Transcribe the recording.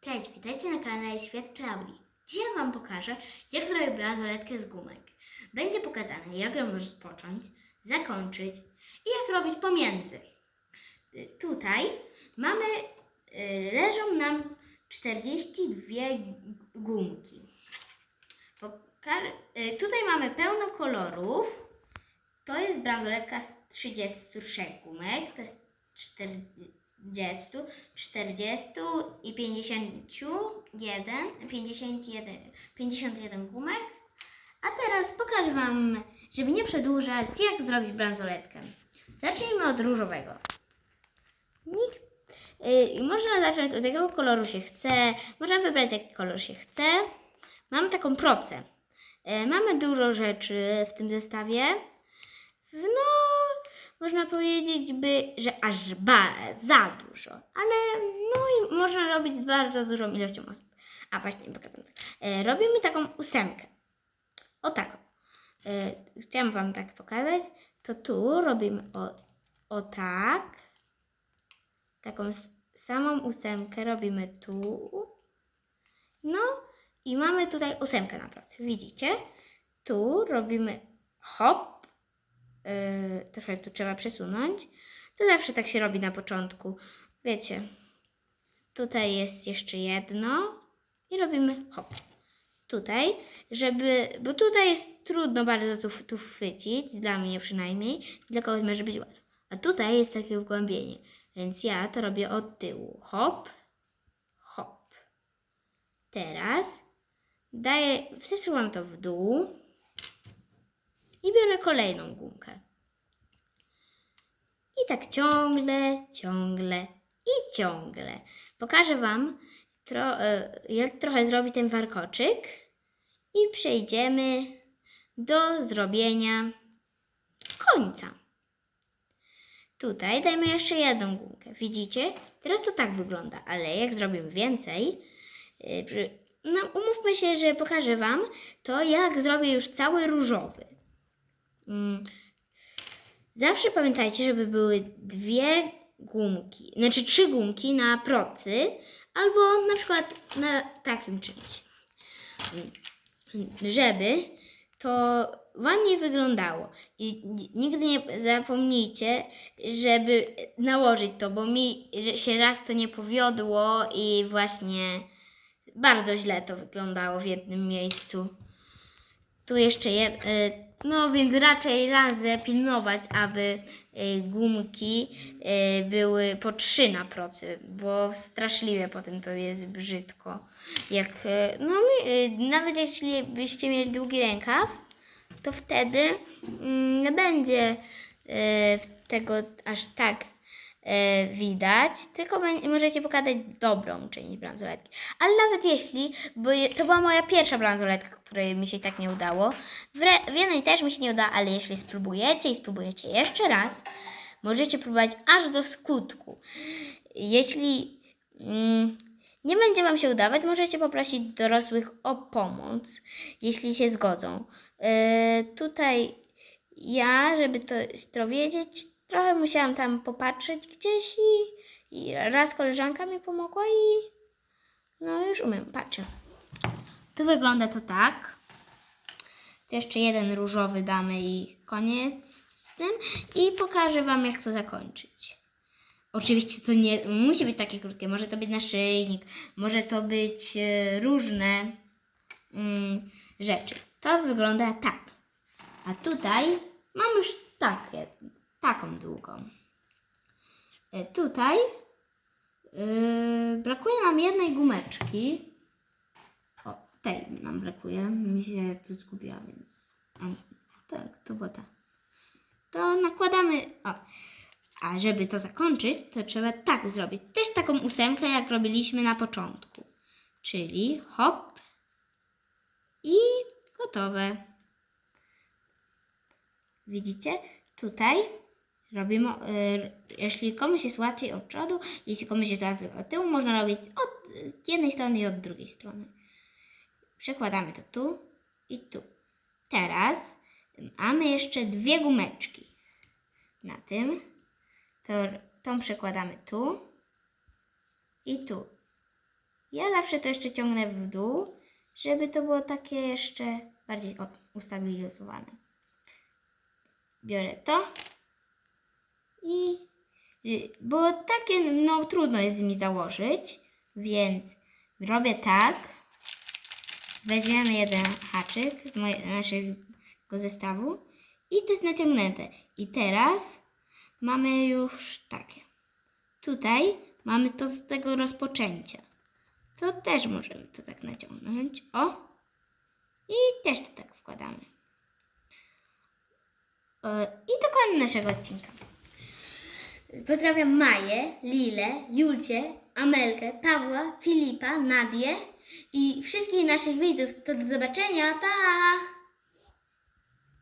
Cześć, witajcie na kanale Świat Klaudii. Dzisiaj Wam pokażę, jak zrobić bransoletkę z gumek. Będzie pokazane, jak ją rozpocząć, zakończyć i jak robić pomiędzy. Tutaj mamy, y, leżą nam 42 gumki. Y, tutaj mamy pełno kolorów. To jest bransoletka z 33 gumek. To jest 40, 40 i 51, 51, 51 gumek. A teraz pokażę Wam, żeby nie przedłużać, jak zrobić bransoletkę. Zacznijmy od różowego. Nikt, y, można zacząć od jakiego koloru się chce, można wybrać jaki kolor się chce. Mamy taką procę. Y, mamy dużo rzeczy w tym zestawie. No, można powiedzieć by, że aż ba, za dużo, ale no i można robić z bardzo dużą ilością osób. A właśnie, pokażę. E, robimy taką ósemkę. O taką. E, chciałam Wam tak pokazać. To tu robimy o, o tak. Taką samą ósemkę robimy tu. No i mamy tutaj ósemkę na pracy. Widzicie? Tu robimy hop. Yy, trochę tu trzeba przesunąć. To zawsze tak się robi na początku. Wiecie, tutaj jest jeszcze jedno i robimy hop. Tutaj, żeby, bo tutaj jest trudno bardzo tu, tu chwycić, dla mnie przynajmniej, dla kogoś może być łatwo. A tutaj jest takie wgłębienie, więc ja to robię od tyłu. Hop, hop. Teraz daję, przesuwam to w dół i biorę kolejną gumkę. I tak ciągle, ciągle i ciągle. Pokażę Wam, tro, e, jak trochę zrobi ten warkoczyk i przejdziemy do zrobienia końca. Tutaj dajmy jeszcze jedną gumkę. Widzicie? Teraz to tak wygląda, ale jak zrobimy więcej, e, no umówmy się, że pokażę Wam to, jak zrobię już cały różowy. Mm. Zawsze pamiętajcie, żeby były dwie gumki, znaczy trzy gumki na procy, albo na przykład na takim czymś. Mm. Żeby to ładnie wyglądało. I nigdy nie zapomnijcie, żeby nałożyć to, bo mi się raz to nie powiodło i właśnie bardzo źle to wyglądało w jednym miejscu. Tu jeszcze jed, y, no więc raczej radzę pilnować, aby y, gumki y, były po trzy na procy, bo straszliwe potem to jest brzydko. Jak, no nawet jeśli byście mieli długi rękaw, to wtedy mm, nie będzie tego aż tak widać, tylko możecie pokazać dobrą część bransoletki. Ale nawet jeśli, bo je- to była moja pierwsza bransoletka, której mi się tak nie udało, w, w jednej też mi się nie uda, ale jeśli spróbujecie i spróbujecie jeszcze raz, możecie próbować aż do skutku. Jeśli mm, nie będzie Wam się udawać, możecie poprosić dorosłych o pomoc, jeśli się zgodzą. Yy, tutaj ja, żeby to, to wiedzieć, trochę musiałam tam popatrzeć gdzieś i, i raz koleżanka mi pomogła i no już umiem, patrzę. Tu wygląda to tak. Tu jeszcze jeden różowy damy i koniec z tym. I pokażę Wam, jak to zakończyć. Oczywiście to nie musi być takie krótkie. Może to być naszyjnik, może to być e, różne mm, rzeczy. To wygląda tak. A tutaj mam już takie, taką długą. E, Tutaj yy, brakuje nam jednej gumeczki. Tej nam brakuje. Mi się tu zgubiła, więc. A, tak, to była ta. To nakładamy. O. A żeby to zakończyć, to trzeba tak zrobić. Też taką ósemkę, jak robiliśmy na początku. Czyli hop i gotowe. Widzicie? Tutaj robimy, y, jeśli komuś jest łatwiej od przodu, jeśli komuś jest łatwiej od tyłu, można robić od jednej strony i od drugiej strony. Przekładamy to tu i tu. Teraz mamy jeszcze dwie gumeczki. Na tym to tą przekładamy tu i tu. Ja zawsze to jeszcze ciągnę w dół, żeby to było takie jeszcze bardziej ustabilizowane. Biorę to i y, bo takie no trudno jest mi założyć, więc robię tak. Weźmiemy jeden haczyk z naszego zestawu i to jest naciągnięte. I teraz mamy już takie. Tutaj mamy to z tego rozpoczęcia. To też możemy to tak naciągnąć. O! I też to tak wkładamy. E, I to koniec naszego odcinka. Pozdrawiam Maję, Lilę, Julcie, Amelkę, Pawła, Filipa, Nadię i wszystkich naszych widzów. Do zobaczenia. Pa!